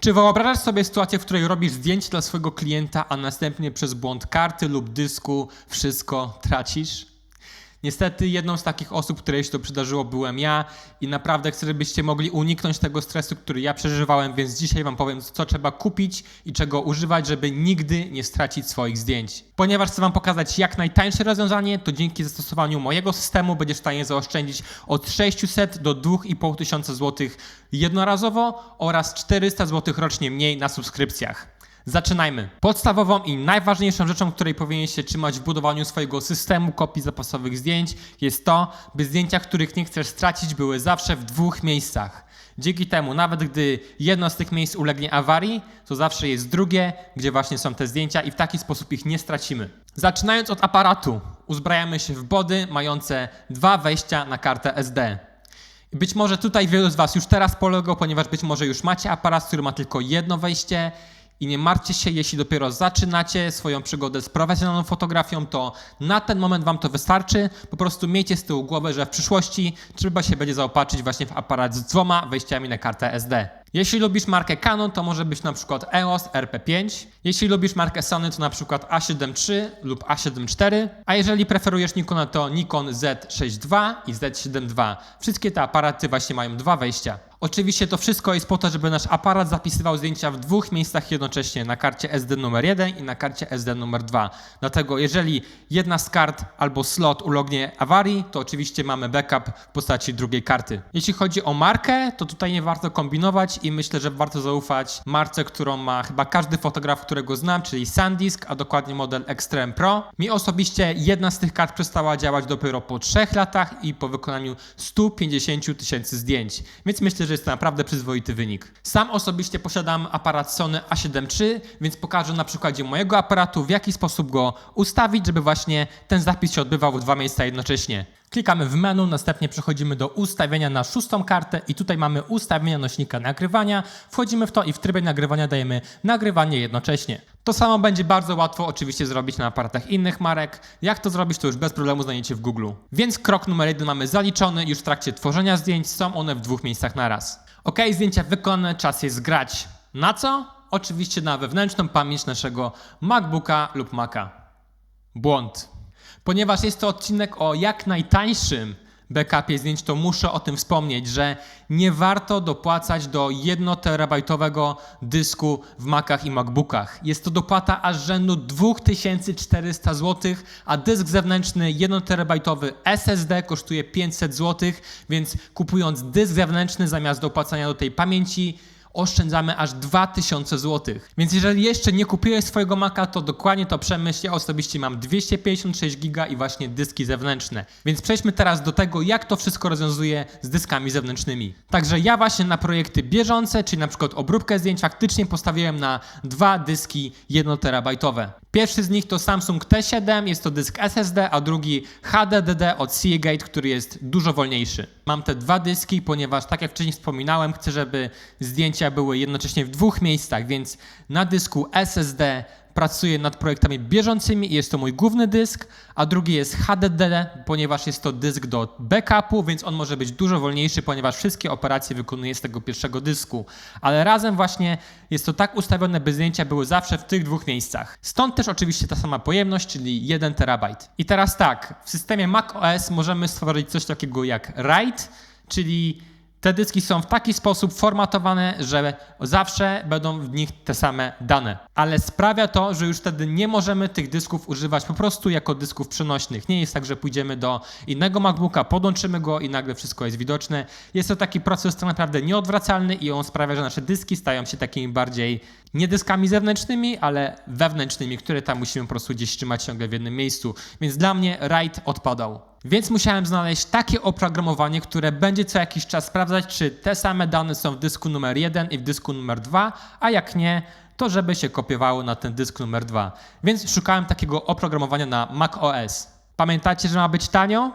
Czy wyobrażasz sobie sytuację, w której robisz zdjęcie dla swojego klienta, a następnie przez błąd karty lub dysku wszystko tracisz? Niestety jedną z takich osób, której się to przydarzyło, byłem ja i naprawdę chcę, żebyście mogli uniknąć tego stresu, który ja przeżywałem, więc dzisiaj wam powiem, co trzeba kupić i czego używać, żeby nigdy nie stracić swoich zdjęć. Ponieważ chcę wam pokazać jak najtańsze rozwiązanie, to dzięki zastosowaniu mojego systemu będziesz w stanie zaoszczędzić od 600 do 2500 zł jednorazowo oraz 400 zł rocznie mniej na subskrypcjach. Zaczynajmy. Podstawową i najważniejszą rzeczą, której powinien się trzymać w budowaniu swojego systemu kopii zapasowych zdjęć, jest to, by zdjęcia, których nie chcesz stracić, były zawsze w dwóch miejscach. Dzięki temu, nawet gdy jedno z tych miejsc ulegnie awarii, to zawsze jest drugie, gdzie właśnie są te zdjęcia i w taki sposób ich nie stracimy. Zaczynając od aparatu, uzbrajamy się w body mające dwa wejścia na kartę SD. Być może tutaj wielu z Was już teraz poległo, ponieważ być może już macie aparat, który ma tylko jedno wejście i nie martwcie się, jeśli dopiero zaczynacie swoją przygodę z profesjonalną fotografią, to na ten moment Wam to wystarczy. Po prostu miejcie z tyłu głowy, że w przyszłości trzeba się będzie zaopatrzyć właśnie w aparat z dwoma wejściami na kartę SD. Jeśli lubisz markę Canon, to może być na przykład EOS RP5. Jeśli lubisz markę Sony, to na przykład A7 III lub A7 IV. A jeżeli preferujesz Nikona, to Nikon Z6 II i Z7 II. Wszystkie te aparaty właśnie mają dwa wejścia. Oczywiście to wszystko jest po to, żeby nasz aparat zapisywał zdjęcia w dwóch miejscach jednocześnie, na karcie SD numer 1 i na karcie SD numer 2. Dlatego jeżeli jedna z kart albo slot ulegnie awarii, to oczywiście mamy backup w postaci drugiej karty. Jeśli chodzi o markę, to tutaj nie warto kombinować i myślę, że warto zaufać marce, którą ma chyba każdy fotograf, którego znam, czyli SanDisk, a dokładnie model Extreme Pro. Mi osobiście jedna z tych kart przestała działać dopiero po 3 latach i po wykonaniu 150 000 tysięcy zdjęć, więc myślę, że jest to naprawdę przyzwoity wynik. Sam osobiście posiadam aparat Sony A7 III, więc pokażę na przykładzie mojego aparatu, w jaki sposób go ustawić, żeby właśnie ten zapis się odbywał w dwa miejsca jednocześnie. Klikamy w menu, następnie przechodzimy do ustawienia na szóstą kartę i tutaj mamy ustawienia nośnika nagrywania. Wchodzimy w to i w trybie nagrywania dajemy nagrywanie jednocześnie. To samo będzie bardzo łatwo oczywiście zrobić na aparatach innych marek. Jak to zrobić, to już bez problemu znajdziecie w Google. Więc krok numer jeden mamy zaliczony już w trakcie tworzenia zdjęć. Są one w dwóch miejscach naraz. Ok, zdjęcia wykonane, czas jest grać. Na co? Oczywiście na wewnętrzną pamięć naszego MacBooka lub Maca. Błąd. Ponieważ jest to odcinek o jak najtańszym backupie zdjęć, to muszę o tym wspomnieć, że nie warto dopłacać do 1 terabajtowego dysku w Macach i MacBookach. Jest to dopłata aż rzędu 2400 zł, a dysk zewnętrzny 1 terabajtowy SSD kosztuje 500 zł, więc kupując dysk zewnętrzny zamiast dopłacania do tej pamięci, oszczędzamy aż 2000 zł. Więc jeżeli jeszcze nie kupiłeś swojego Maca, to dokładnie to przemyśl. Ja osobiście mam 256 giga i właśnie dyski zewnętrzne. Więc przejdźmy teraz do tego, jak to wszystko rozwiązuje z dyskami zewnętrznymi. Także ja właśnie na projekty bieżące, czyli na przykład obróbkę zdjęć, faktycznie postawiłem na dwa dyski 1 terabajtowe. Pierwszy z nich to Samsung T7, jest to dysk SSD, a drugi HDDD od Seagate, który jest dużo wolniejszy. Mam te dwa dyski, ponieważ tak jak wcześniej wspominałem, chcę, żeby zdjęcia były jednocześnie w dwóch miejscach, więc na dysku SSD pracuję nad projektami bieżącymi i jest to mój główny dysk, a drugi jest HDD, ponieważ jest to dysk do backupu, więc on może być dużo wolniejszy, ponieważ wszystkie operacje wykonuję z tego pierwszego dysku. Ale razem właśnie jest to tak ustawione, by zdjęcia były zawsze w tych dwóch miejscach. Stąd też oczywiście ta sama pojemność, czyli 1 terabajt. I teraz tak, w systemie macOS możemy stworzyć coś takiego jak RAID, czyli te dyski są w taki sposób formatowane, że zawsze będą w nich te same dane. Ale sprawia to, że już wtedy nie możemy tych dysków używać po prostu jako dysków przenośnych. Nie jest tak, że pójdziemy do innego MacBooka, podłączymy go i nagle wszystko jest widoczne. Jest to taki proces tak naprawdę nieodwracalny i on sprawia, że nasze dyski stają się takimi bardziej nie dyskami zewnętrznymi, ale wewnętrznymi, które tam musimy po prostu gdzieś trzymać ciągle w jednym miejscu. Więc dla mnie RAID odpadał. Więc musiałem znaleźć takie oprogramowanie, które będzie co jakiś czas sprawdzać, czy te same dane są w dysku numer 1 i w dysku numer 2, a jak nie, to żeby się kopiowało na ten dysk numer 2. Więc szukałem takiego oprogramowania na macOS. Pamiętacie, że ma być tanio?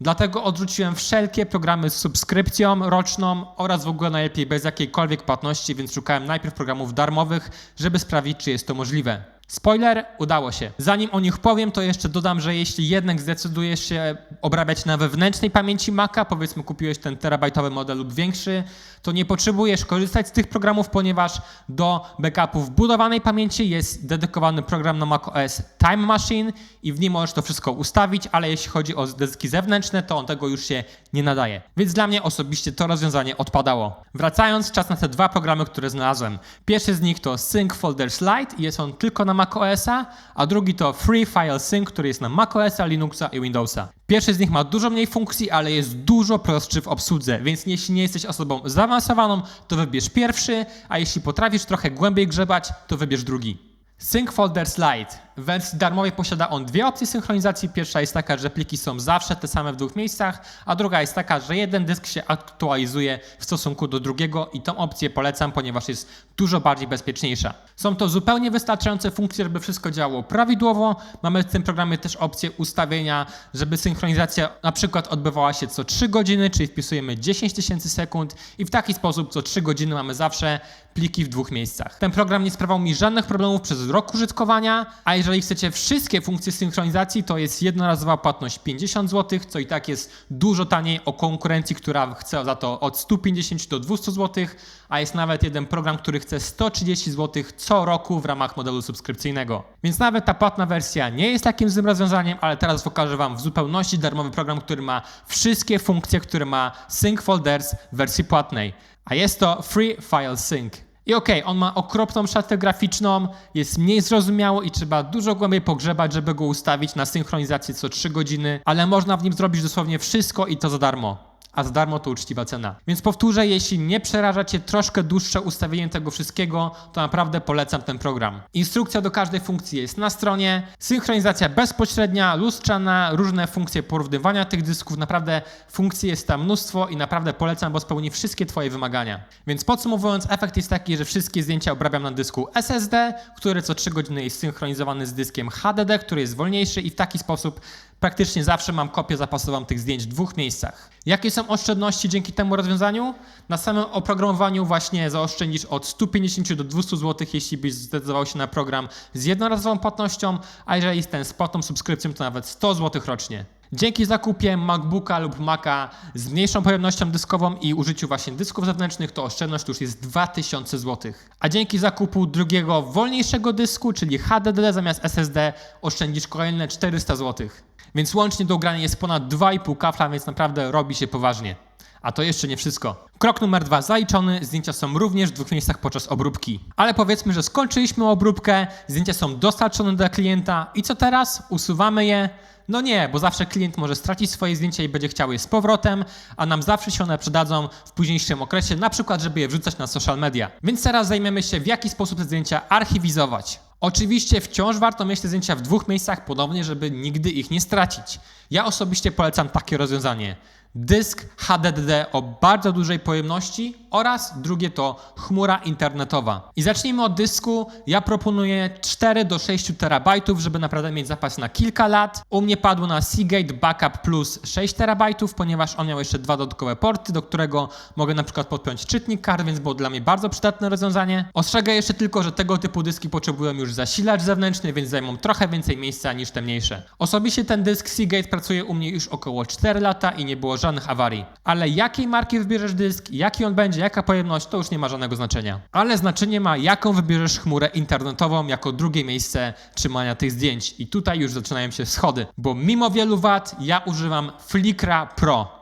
Dlatego odrzuciłem wszelkie programy z subskrypcją roczną oraz w ogóle najlepiej bez jakiejkolwiek płatności, więc szukałem najpierw programów darmowych, żeby sprawdzić, czy jest to możliwe. Spoiler, udało się. Zanim o nich powiem, to jeszcze dodam, że jeśli jednak zdecydujesz się obrabiać na wewnętrznej pamięci Maca, powiedzmy kupiłeś ten terabajtowy model lub większy, to nie potrzebujesz korzystać z tych programów, ponieważ do backupu wbudowanej pamięci jest dedykowany program na macOS Time Machine i w nim możesz to wszystko ustawić, ale jeśli chodzi o dyski zewnętrzne, to on tego już się nie nadaje. Więc dla mnie osobiście to rozwiązanie odpadało. Wracając, czas na te dwa programy, które znalazłem. Pierwszy z nich to Sync Folders Lite i jest on tylko na macOSa, a drugi to Free File Sync, który jest na macOSa, Linuxa i Windowsa. Pierwszy z nich ma dużo mniej funkcji, ale jest dużo prostszy w obsłudze, więc jeśli nie jesteś osobą zaawansowaną, to wybierz pierwszy, a jeśli potrafisz trochę głębiej grzebać, to wybierz drugi. Sync Folders Lite. W wersji darmowej posiada on dwie opcje synchronizacji. Pierwsza jest taka, że pliki są zawsze te same w dwóch miejscach, a druga jest taka, że jeden dysk się aktualizuje w stosunku do drugiego i tą opcję polecam, ponieważ jest dużo bardziej bezpieczniejsza. Są to zupełnie wystarczające funkcje, żeby wszystko działało prawidłowo. Mamy w tym programie też opcję ustawienia, żeby synchronizacja na przykład odbywała się co 3 godziny, czyli wpisujemy 10 tysięcy sekund i w taki sposób co 3 godziny mamy zawsze pliki w dwóch miejscach. Ten program nie sprawiał mi żadnych problemów przez rok użytkowania, a jeżeli chcecie wszystkie funkcje synchronizacji, to jest jednorazowa płatność 50 zł, co i tak jest dużo taniej o konkurencji, która chce za to od 150 do 200 zł, a jest nawet jeden program, który chce 130 zł co roku w ramach modelu subskrypcyjnego. Więc nawet ta płatna wersja nie jest takim złym rozwiązaniem, ale teraz pokażę Wam w zupełności darmowy program, który ma wszystkie funkcje, które ma Sync Folders w wersji płatnej. A jest to Free File Sync. I okej, okay, on ma okropną szatę graficzną, jest mniej zrozumiały i trzeba dużo głębiej pogrzebać, żeby go ustawić na synchronizację co 3 godziny, ale można w nim zrobić dosłownie wszystko i to za darmo a za darmo to uczciwa cena. Więc powtórzę, jeśli nie przeraża Cię troszkę dłuższe ustawienie tego wszystkiego, to naprawdę polecam ten program. Instrukcja do każdej funkcji jest na stronie, synchronizacja bezpośrednia, lustrzana, różne funkcje porównywania tych dysków, naprawdę funkcji jest tam mnóstwo i naprawdę polecam, bo spełni wszystkie Twoje wymagania. Więc podsumowując, efekt jest taki, że wszystkie zdjęcia obrabiam na dysku SSD, który co 3 godziny jest synchronizowany z dyskiem HDD, który jest wolniejszy i w taki sposób praktycznie zawsze mam kopię zapasową tych zdjęć w dwóch miejscach. Jakie są oszczędności dzięki temu rozwiązaniu? Na samym oprogramowaniu właśnie zaoszczędzisz od 150 do 200 zł, jeśli byś zdecydował się na program z jednorazową płatnością, a jeżeli ten z płatną subskrypcją, to nawet 100 zł rocznie. Dzięki zakupie MacBooka lub Maca z mniejszą pojemnością dyskową i użyciu właśnie dysków zewnętrznych, to oszczędność już jest 2000 zł. A dzięki zakupu drugiego wolniejszego dysku, czyli HDD zamiast SSD, oszczędzisz kolejne 400 zł. Więc łącznie do ugrania jest ponad 2,5 kafla, więc naprawdę robi się poważnie. A to jeszcze nie wszystko. Krok numer dwa zaliczony, zdjęcia są również w dwóch miejscach podczas obróbki. Ale powiedzmy, że skończyliśmy obróbkę, zdjęcia są dostarczone do klienta i co teraz? Usuwamy je? No nie, bo zawsze klient może stracić swoje zdjęcia i będzie chciał je z powrotem, a nam zawsze się one przydadzą w późniejszym okresie, na przykład żeby je wrzucać na social media. Więc teraz zajmiemy się w jaki sposób te zdjęcia archiwizować. Oczywiście wciąż warto mieć te zdjęcia w dwóch miejscach podobnie, żeby nigdy ich nie stracić. Ja osobiście polecam takie rozwiązanie dysk HDD o bardzo dużej pojemności oraz drugie to chmura internetowa. I zacznijmy od dysku. Ja proponuję 4 do 6 terabajtów, żeby naprawdę mieć zapas na kilka lat. U mnie padło na Seagate Backup Plus 6 terabajtów, ponieważ on miał jeszcze dwa dodatkowe porty, do którego mogę na przykład podpiąć czytnik kart, więc było dla mnie bardzo przydatne rozwiązanie. Ostrzegę jeszcze tylko, że tego typu dyski potrzebują już zasilacz zewnętrzny, więc zajmą trochę więcej miejsca niż te mniejsze. Osobiście ten dysk Seagate pracuje u mnie już około 4 lata i nie było żadnych awarii. Ale jakiej marki wybierzesz dysk, jaki on będzie, jaka pojemność, to już nie ma żadnego znaczenia. Ale znaczenie ma, jaką wybierzesz chmurę internetową jako drugie miejsce trzymania tych zdjęć. I tutaj już zaczynają się schody, bo mimo wielu wad ja używam Flickra Pro.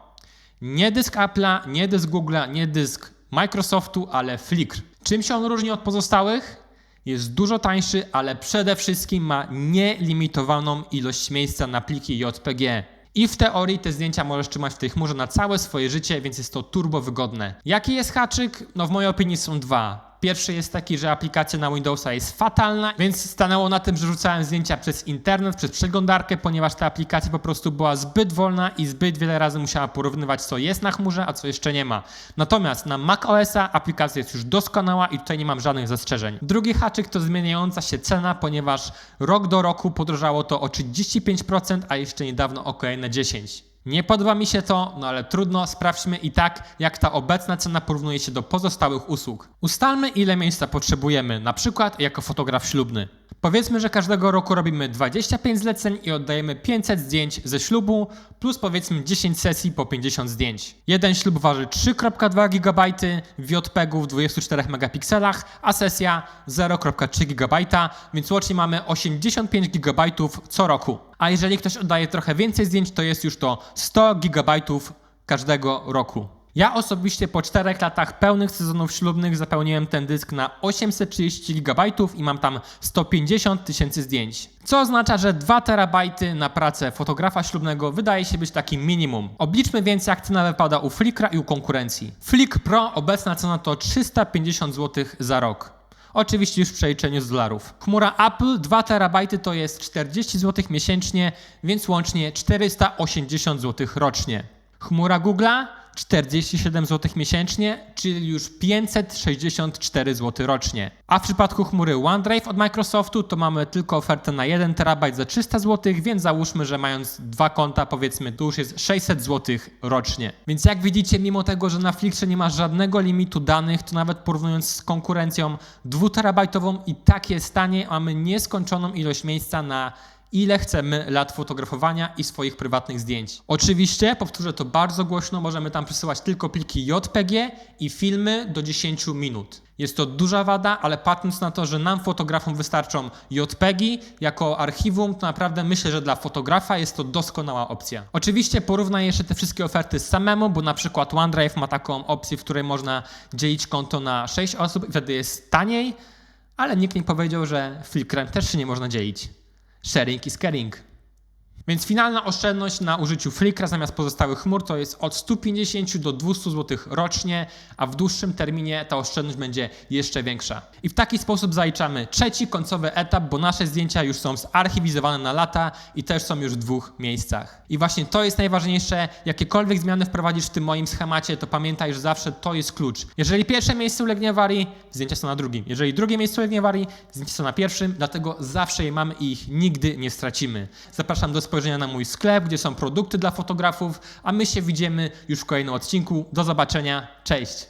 Nie dysk Apple'a, nie dysk Google'a, nie dysk Microsoftu, ale Flickr. Czym się on różni od pozostałych? Jest dużo tańszy, ale przede wszystkim ma nielimitowaną ilość miejsca na pliki JPG. I w teorii te zdjęcia możesz trzymać w tej chmurze na całe swoje życie, więc jest to turbo wygodne. Jaki jest haczyk? No w mojej opinii są dwa. Pierwszy jest taki, że aplikacja na Windowsa jest fatalna, więc stanęło na tym, że rzucałem zdjęcia przez internet, przez przeglądarkę, ponieważ ta aplikacja po prostu była zbyt wolna i zbyt wiele razy musiała porównywać, co jest na chmurze, a co jeszcze nie ma. Natomiast na macOSa aplikacja jest już doskonała i tutaj nie mam żadnych zastrzeżeń. Drugi haczyk to zmieniająca się cena, ponieważ rok do roku podrożało to o 35%, a jeszcze niedawno o kolejne 10%. Nie podoba mi się to, no ale trudno, sprawdźmy i tak, jak ta obecna cena porównuje się do pozostałych usług. Ustalmy, ile miejsca potrzebujemy, na przykład jako fotograf ślubny. Powiedzmy, że każdego roku robimy 25 zleceń i oddajemy 500 zdjęć ze ślubu, plus powiedzmy 10 sesji po 50 zdjęć. Jeden ślub waży 3,2 GB w JPEG w 24 megapikselach, a sesja 0,3 GB, więc łącznie mamy 85 GB co roku. A jeżeli ktoś oddaje trochę więcej zdjęć, to jest już to 100 GB każdego roku. Ja osobiście po 4 latach pełnych sezonów ślubnych zapełniłem ten dysk na 830 GB i mam tam 150 tysięcy zdjęć. Co oznacza, że 2 terabajty na pracę fotografa ślubnego wydaje się być takim minimum. Obliczmy więc jak cena wypada u Flickra i u konkurencji. Flick Pro obecna cena to 350 zł za rok. Oczywiście już w przeliczeniu z dolarów. Chmura Apple 2 terabajty to jest 40 zł miesięcznie, więc łącznie 480 zł rocznie. Chmura Google'a 47 zł miesięcznie, czyli już 564 zł rocznie. A w przypadku chmury OneDrive od Microsoftu to mamy tylko ofertę na 1 terabajt za 300 zł, więc załóżmy, że mając dwa konta powiedzmy to już jest 600 zł rocznie. Więc jak widzicie, mimo tego, że na Flickrze nie ma żadnego limitu danych, to nawet porównując z konkurencją 2 terabajtową i tak jest tanie, mamy nieskończoną ilość miejsca na ile chcemy lat fotografowania i swoich prywatnych zdjęć. Oczywiście, powtórzę to bardzo głośno, możemy tam przesyłać tylko pliki JPG i filmy do 10 minut. Jest to duża wada, ale patrząc na to, że nam fotografom wystarczą JPEGi jako archiwum, to naprawdę myślę, że dla fotografa jest to doskonała opcja. Oczywiście porównaj jeszcze te wszystkie oferty samemu, bo na przykład OneDrive ma taką opcję, w której można dzielić konto na 6 osób i wtedy jest taniej, ale nikt nie powiedział, że Flickrem też się nie można dzielić. Sharing is caring. Więc finalna oszczędność na użyciu Flickra zamiast pozostałych chmur to jest od 150 do 200 zł rocznie, a w dłuższym terminie ta oszczędność będzie jeszcze większa. I w taki sposób zaliczamy trzeci końcowy etap, bo nasze zdjęcia już są zarchiwizowane na lata i też są już w dwóch miejscach. I właśnie to jest najważniejsze. Jakiekolwiek zmiany wprowadzisz w tym moim schemacie, to pamiętaj, że zawsze to jest klucz. Jeżeli pierwsze miejsce ulegnie awarii, zdjęcia są na drugim. Jeżeli drugie miejsce ulegnie awarii, zdjęcia są na pierwszym, dlatego zawsze je mamy i ich nigdy nie stracimy. Zapraszam do spojrzenia na mój sklep, gdzie są produkty dla fotografów, a my się widzimy już w kolejnym odcinku. Do zobaczenia, cześć!